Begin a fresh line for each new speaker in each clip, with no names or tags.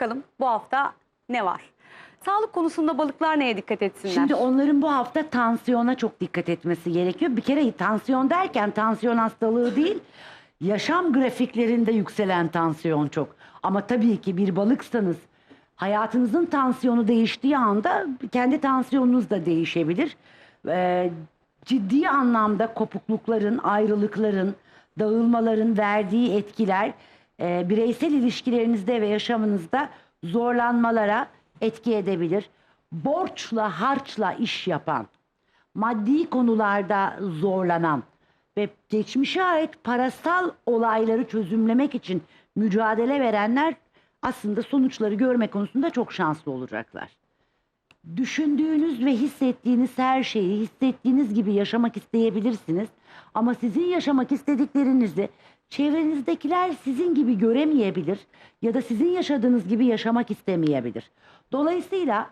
Bakalım bu hafta ne var? Sağlık konusunda balıklar neye dikkat etsinler?
Şimdi onların bu hafta tansiyona çok dikkat etmesi gerekiyor. Bir kere tansiyon derken tansiyon hastalığı değil, yaşam grafiklerinde yükselen tansiyon çok. Ama tabii ki bir balıksanız hayatınızın tansiyonu değiştiği anda kendi tansiyonunuz da değişebilir. Ee, ciddi anlamda kopuklukların, ayrılıkların, dağılmaların verdiği etkiler e, bireysel ilişkilerinizde ve yaşamınızda zorlanmalara etki edebilir. Borçla, harçla iş yapan, maddi konularda zorlanan ve geçmişe ait parasal olayları çözümlemek için mücadele verenler aslında sonuçları görme konusunda çok şanslı olacaklar düşündüğünüz ve hissettiğiniz her şeyi hissettiğiniz gibi yaşamak isteyebilirsiniz. Ama sizin yaşamak istediklerinizi çevrenizdekiler sizin gibi göremeyebilir ya da sizin yaşadığınız gibi yaşamak istemeyebilir. Dolayısıyla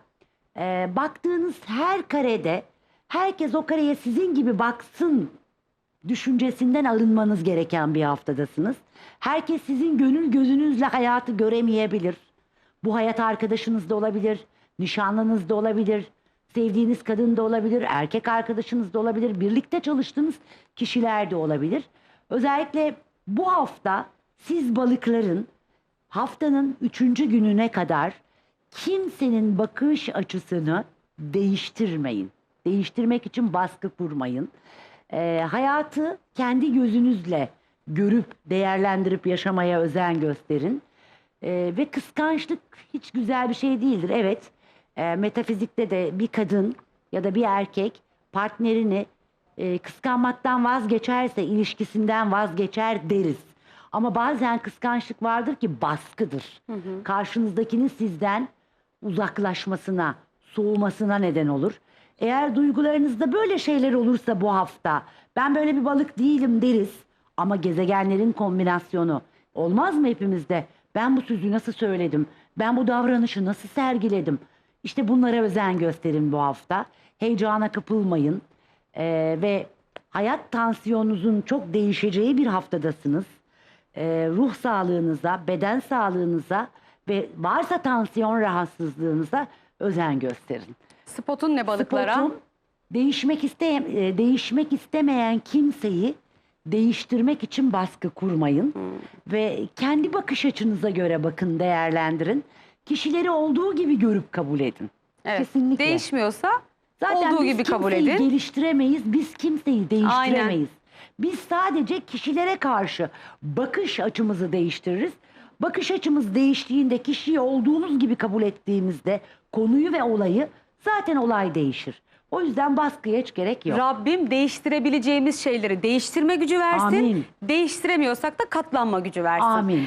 e, baktığınız her karede herkes o kareye sizin gibi baksın düşüncesinden arınmanız gereken bir haftadasınız. Herkes sizin gönül gözünüzle hayatı göremeyebilir. Bu hayat arkadaşınız da olabilir, nişanlınız da olabilir, sevdiğiniz kadın da olabilir, erkek arkadaşınız da olabilir, birlikte çalıştığınız kişiler de olabilir. Özellikle bu hafta siz balıkların haftanın üçüncü gününe kadar kimsenin bakış açısını değiştirmeyin. Değiştirmek için baskı kurmayın. Ee, hayatı kendi gözünüzle görüp değerlendirip yaşamaya özen gösterin. Ee, ve kıskançlık hiç güzel bir şey değildir. Evet, e, metafizikte de bir kadın ya da bir erkek partnerini e, kıskanmaktan vazgeçerse ilişkisinden vazgeçer deriz. Ama bazen kıskançlık vardır ki baskıdır. Karşınızdakinin sizden uzaklaşmasına, soğumasına neden olur. Eğer duygularınızda böyle şeyler olursa bu hafta ben böyle bir balık değilim deriz ama gezegenlerin kombinasyonu olmaz mı hepimizde? Ben bu sözü nasıl söyledim? Ben bu davranışı nasıl sergiledim? İşte bunlara özen gösterin bu hafta. Heyecana kapılmayın Ee, ve hayat tansiyonunuzun çok değişeceği bir haftadasınız. Ee, ruh sağlığınıza, beden sağlığınıza ve varsa tansiyon rahatsızlığınıza özen gösterin.
Spotun ne balıklara?
Spotum, değişmek isteyen değişmek istemeyen kimseyi değiştirmek için baskı kurmayın ve kendi bakış açınıza göre bakın, değerlendirin. Kişileri olduğu gibi görüp kabul edin.
Evet.
Kesinlikle.
Değişmiyorsa
Zaten
olduğu
biz
gibi kabul
kimseyi
edin.
geliştiremeyiz, biz kimseyi değiştiremeyiz. Biz sadece kişilere karşı bakış açımızı değiştiririz. Bakış açımız değiştiğinde kişiyi olduğunuz gibi kabul ettiğimizde konuyu ve olayı zaten olay değişir. O yüzden baskıya hiç gerek yok.
Rabbim değiştirebileceğimiz şeyleri değiştirme gücü versin.
Amin.
Değiştiremiyorsak da katlanma gücü versin.
Amin.